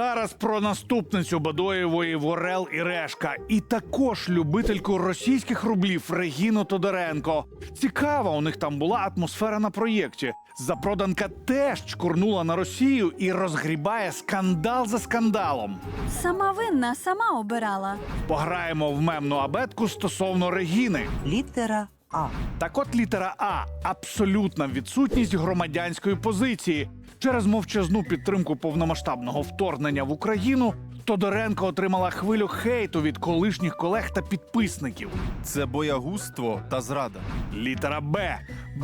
Зараз про наступницю Бадоєвої Ворел і Решка, і також любительку російських рублів Регіну Тодоренко. Цікава у них там була атмосфера на проєкті. Запроданка теж чкурнула на Росію і розгрібає скандал за скандалом. Сама винна, сама обирала. Пограємо в мемну абетку стосовно Регіни. Літера А. Так от літера А абсолютна відсутність громадянської позиції. Через мовчазну підтримку повномасштабного вторгнення в Україну Тодоренко отримала хвилю хейту від колишніх колег та підписників. Це боягузтво та зрада. Літера Б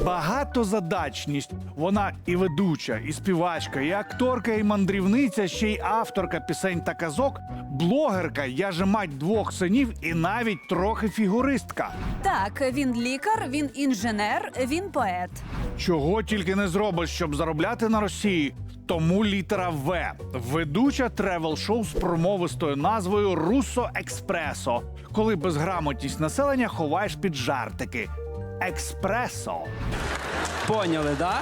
багатозадачність. Вона і ведуча, і співачка, і акторка, і мандрівниця, ще й авторка пісень та казок, блогерка, я же мать двох синів, і навіть трохи фігуристка. Так, він лікар, він інженер, він поет. Чого тільки не зробиш, щоб заробляти на Росії. Тому літера В. Ведуча тревел-шоу з промовистою назвою Руссо Експресо, коли безграмотність населення ховаєш під жартики. Експресо. Поняли, да?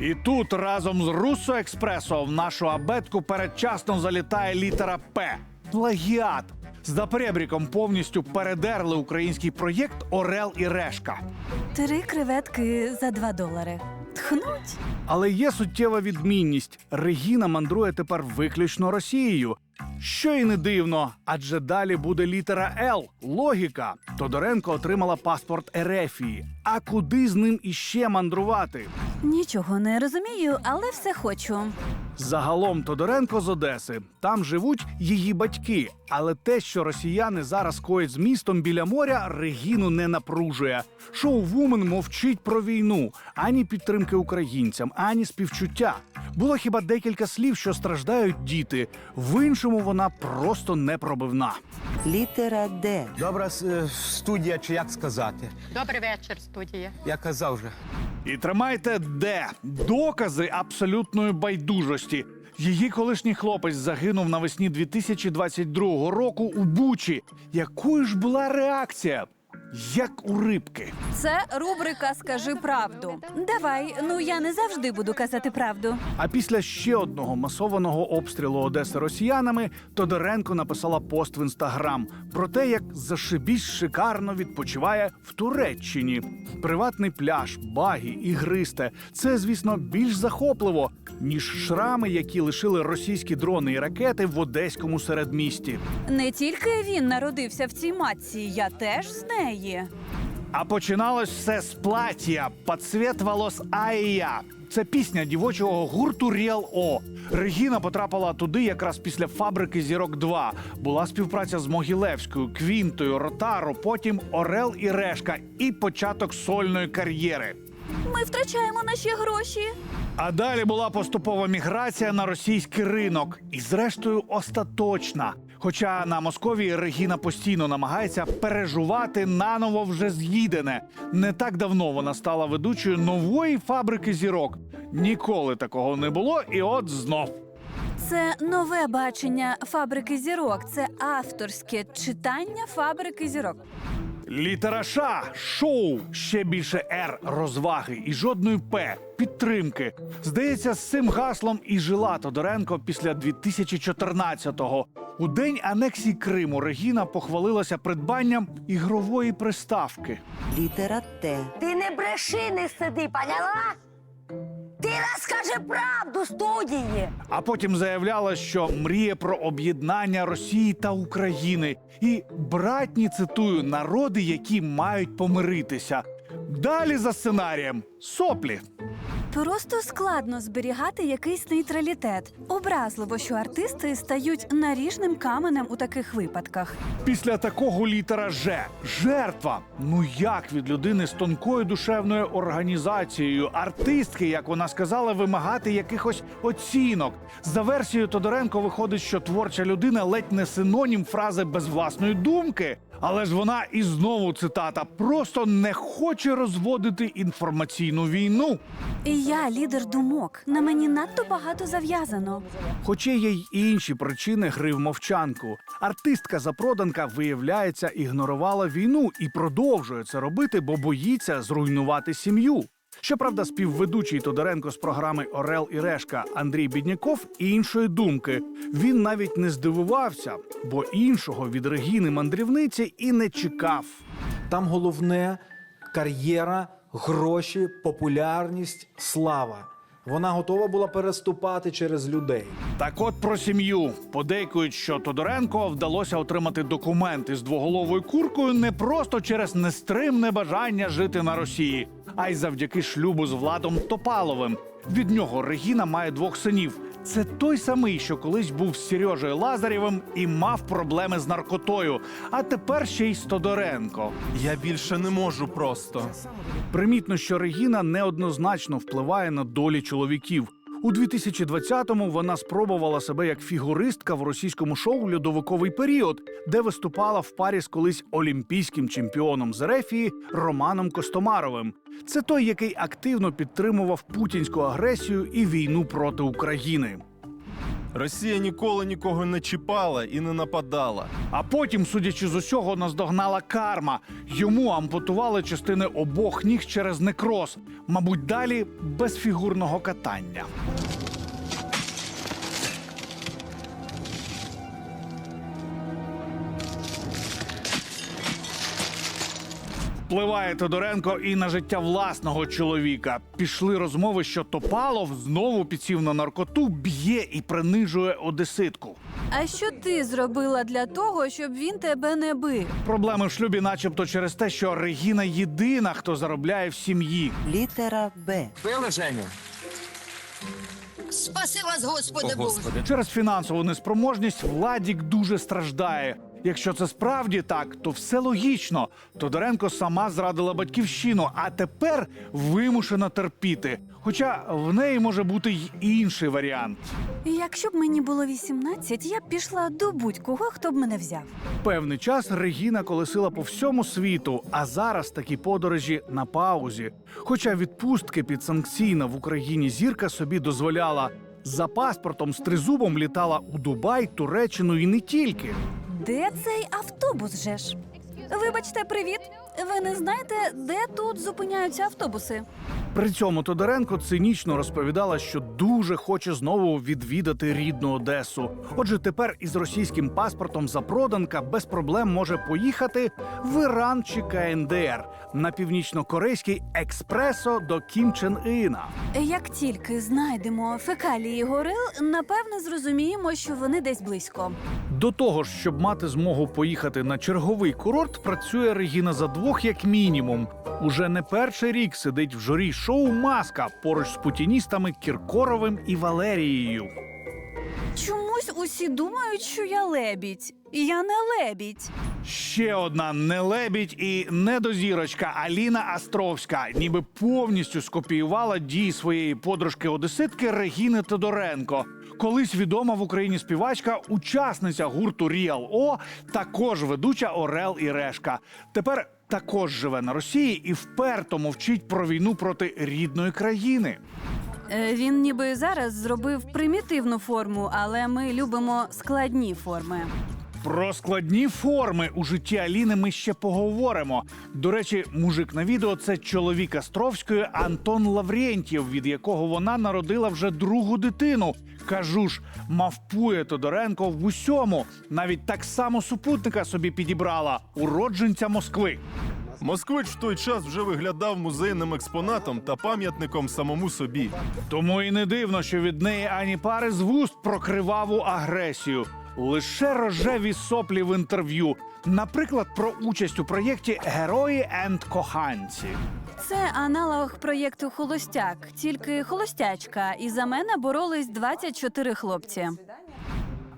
І тут разом з Руссо Експресо в нашу абетку передчасно залітає літера П. Плагіат. З запребріком повністю передерли український проєкт Орел і Решка. Три креветки за два долари. Тхнуть. Але є суттєва відмінність. Регіна мандрує тепер виключно Росією. Що й не дивно, адже далі буде літера Л. Логіка. Тодоренко отримала паспорт Ерефії. А куди з ним іще мандрувати? Нічого не розумію, але все хочу. Загалом Тодоренко з Одеси. Там живуть її батьки. Але те, що росіяни зараз коять з містом біля моря, Регіну не напружує. Шоу Вумен мовчить про війну, ані підтримки українцям, ані співчуття. Було хіба декілька слів, що страждають діти. В іншому вона просто непробивна. Літера Д. Добра е, студія, чи як сказати? Добрий вечір, студія. Я казав вже. І тримайте де докази абсолютної байдужості. Її колишній хлопець загинув навесні 2022 року у Бучі. Якою ж була реакція? Як у рибки. Це рубрика Скажи правду. Давай, ну я не завжди буду казати правду. А після ще одного масованого обстрілу Одеси росіянами Тодоренко написала пост в інстаграм про те, як зашибісь шикарно відпочиває в Туреччині. Приватний пляж, багі, ігристе. Це, звісно, більш захопливо, ніж шрами, які лишили російські дрони і ракети в одеському середмісті. Не тільки він народився в цій матці, я теж з неї. А починалось все з плаття «Под цвет волос Айя. Це пісня дівочого гурту Ріал О. Регіна потрапила туди якраз після фабрики Зірок 2 Була співпраця з Могилевською, Квінтою, Ротаро, потім Орел і Решка, і початок сольної кар'єри. Ми втрачаємо наші гроші. А далі була поступова міграція на російський ринок, і зрештою остаточна. Хоча на Московії Регіна постійно намагається пережувати наново вже з'їдене. Не так давно вона стала ведучою нової фабрики зірок. Ніколи такого не було, і от знов. Це нове бачення фабрики зірок. Це авторське читання фабрики зірок. Літера Ш шоу, ще більше Р розваги і жодної П підтримки. Здається, з цим гаслом і жила Тодоренко після 2014-го. У день анексії Криму Регіна похвалилася придбанням ігрової приставки. Літера Т. Ти не бреши, не сиди, поняла? Ти розкажи правду студії. А потім заявляла, що мріє про об'єднання Росії та України. І братні цитую народи, які мають помиритися. Далі за сценарієм соплі. Просто складно зберігати якийсь нейтралітет. Образливо, що артисти стають наріжним каменем у таких випадках. Після такого літера Ж жертва. Ну як від людини з тонкою душевною організацією, артистки, як вона сказала, вимагати якихось оцінок. За версією Тодоренко виходить, що творча людина ледь не синонім фрази без власної думки. Але ж вона і знову цитата просто не хоче розводити інформаційну війну. І я лідер думок. На мені надто багато зав'язано. Хоча є й інші причини гри в мовчанку. Артистка запроданка, виявляється, ігнорувала війну і продовжує це робити, бо боїться зруйнувати сім'ю. Щоправда, співведучий Тодоренко з програми Орел і Решка Андрій Бідняков іншої думки. Він навіть не здивувався, бо іншого від Регіни мандрівниці і не чекав. Там головне кар'єра, гроші, популярність, слава. Вона готова була переступати через людей. Так от про сім'ю подейкують, що Тодоренко вдалося отримати документи з двоголовою куркою не просто через нестримне бажання жити на Росії, а й завдяки шлюбу з Владом Топаловим. Від нього Регіна має двох синів. Це той самий, що колись був з Сережею Лазарєвим і мав проблеми з наркотою, а тепер ще й з Тодоренко. Я більше не можу просто. Примітно, що Регіна неоднозначно впливає на долі чоловіків. У 2020-му вона спробувала себе як фігуристка в російському шоу Льодовиковий період, де виступала в парі з колись олімпійським чемпіоном з Рефії Романом Костомаровим. Це той, який активно підтримував путінську агресію і війну проти України. Росія ніколи нікого не чіпала і не нападала. А потім, судячи з усього, наздогнала карма. Йому ампутували частини обох ніг через некроз. Мабуть, далі без фігурного катання. Впливає Тодоренко і на життя власного чоловіка. Пішли розмови, що Топалов знову підсів на наркоту, б'є і принижує одеситку. А що ти зробила для того, щоб він тебе не бив? Проблеми в шлюбі, начебто, через те, що Регіна єдина, хто заробляє в сім'ї. Літера Б. Пили, Женю? Спаси вас, Господи Боже. Через фінансову неспроможність Владік дуже страждає. Якщо це справді так, то все логічно. Тодоренко сама зрадила батьківщину, а тепер вимушена терпіти. Хоча в неї може бути й інший варіант. Якщо б мені було 18, я б пішла до будь-кого, хто б мене взяв. Певний час Регіна колесила по всьому світу, а зараз такі подорожі на паузі. Хоча відпустки підсанкційна в Україні зірка собі дозволяла. За паспортом з тризубом літала у Дубай, Туреччину і не тільки. Де цей автобус же ж? Вибачте, привіт. Ви не знаєте, де тут зупиняються автобуси? При цьому Тодоренко цинічно розповідала, що дуже хоче знову відвідати рідну Одесу. Отже, тепер із російським паспортом запроданка без проблем може поїхати в Іран чи КНДР на північно-корейський експресо до Кім Чен Іна. Як тільки знайдемо фекалії горил, напевне зрозуміємо, що вони десь близько. До того ж, щоб мати змогу поїхати на черговий курорт, працює Регіна за двох як мінімум. Уже не перший рік сидить в журі шоу Маска поруч з путіністами Кіркоровим і Валерією. Чомусь усі думають, що я лебідь. Я не лебідь. Ще одна не лебідь і недозірочка Аліна Астровська, ніби повністю скопіювала дії своєї подружки Одеситки Регіни Тодоренко. Колись відома в Україні співачка, учасниця гурту Ріал О, також ведуча Орел і Решка. Тепер також живе на Росії і вперто мовчить про війну проти рідної країни. Е, Він ніби зараз зробив примітивну форму, але ми любимо складні форми. Про складні форми у житті Аліни ми ще поговоримо. До речі, мужик на відео це чоловік Астровської Антон Лаврєнтєв, від якого вона народила вже другу дитину. Кажу ж, мавпує Тодоренко в усьому. Навіть так само супутника собі підібрала уродженця Москви. Москвич в той час вже виглядав музейним експонатом та пам'ятником самому собі. Тому і не дивно, що від неї ані пари з вуст про криваву агресію. Лише рожеві соплі в інтерв'ю. Наприклад, про участь у проєкті Герої енд коханці. Це аналог проєкту Холостяк, тільки холостячка. І за мене боролись 24 хлопці.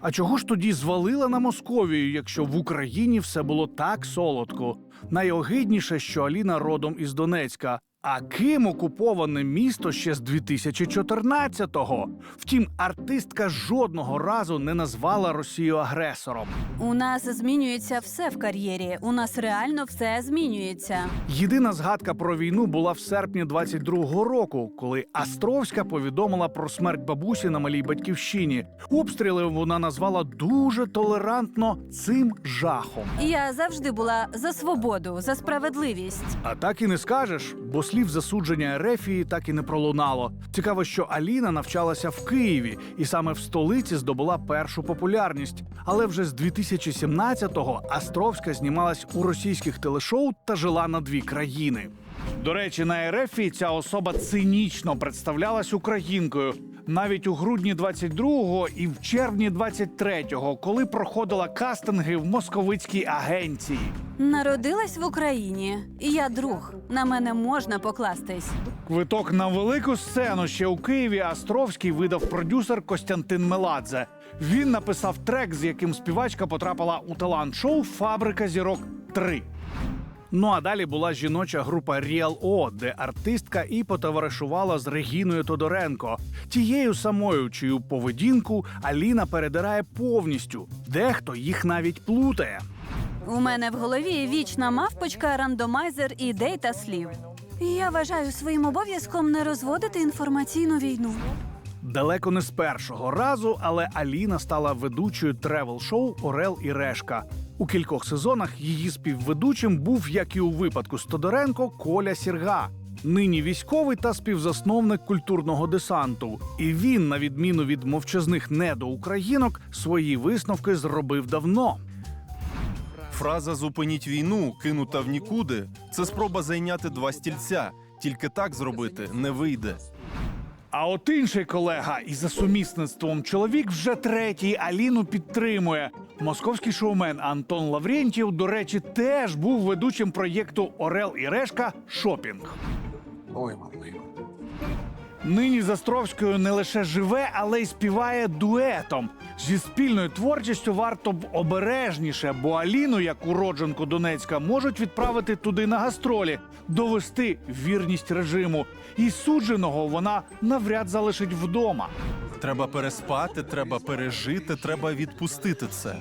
А чого ж тоді звалила на Московію, якщо в Україні все було так солодко? Найогидніше, що Аліна родом із Донецька. А ким окуповане місто ще з 2014-го? Втім, артистка жодного разу не назвала Росію агресором. У нас змінюється все в кар'єрі. У нас реально все змінюється. Єдина згадка про війну була в серпні 22-го року, коли Астровська повідомила про смерть бабусі на малій батьківщині. Обстріли вона назвала дуже толерантно цим жахом. Я завжди була за свободу, за справедливість. А так і не скажеш, бо слід слів засудження Ерефії так і не пролунало. Цікаво, що Аліна навчалася в Києві і саме в столиці здобула першу популярність. Але вже з 2017-го Астровська знімалась у російських телешоу та жила на дві країни. До речі, на Ерефії ця особа цинічно представлялась українкою навіть у грудні 22-го і в червні 23-го, коли проходила кастинги в московицькій агенції. Народилась в Україні. І я друг. На мене можна покластись. Квиток на велику сцену ще у Києві Астровський видав продюсер Костянтин Меладзе. Він написав трек, з яким співачка потрапила у талант-шоу Фабрика зірок 3. Ну а далі була жіноча група Ріал О, де артистка і потоваришувала з Регіною Тодоренко, тією самою, чию поведінку Аліна передирає повністю. Дехто їх навіть плутає. У мене в голові вічна мавпочка, рандомайзер ідей та слів. Я вважаю своїм обов'язком не розводити інформаційну війну. Далеко не з першого разу, але Аліна стала ведучою тревел-шоу Орел і Решка. У кількох сезонах її співведучим був, як і у випадку з Тодоренко, Коля Сірга. Нині військовий та співзасновник культурного десанту. І він, на відміну від мовчазних недоукраїнок, свої висновки зробив давно. Фраза Зупиніть війну, кинута в нікуди. Це спроба зайняти два стільця. Тільки так зробити не вийде. А от інший колега і за сумісництвом чоловік вже третій Аліну підтримує. Московський шоумен Антон Лаврєнтів, до речі, теж був ведучим проєкту Орел і Решка Шопінг. Ой, мамою. Нині з Островською не лише живе, але й співає дуетом. Зі спільною творчістю варто б обережніше, бо Аліну, як уродженку Донецька, можуть відправити туди на гастролі, довести вірність режиму. І судженого вона навряд залишить вдома. Треба переспати, треба пережити, треба відпустити це.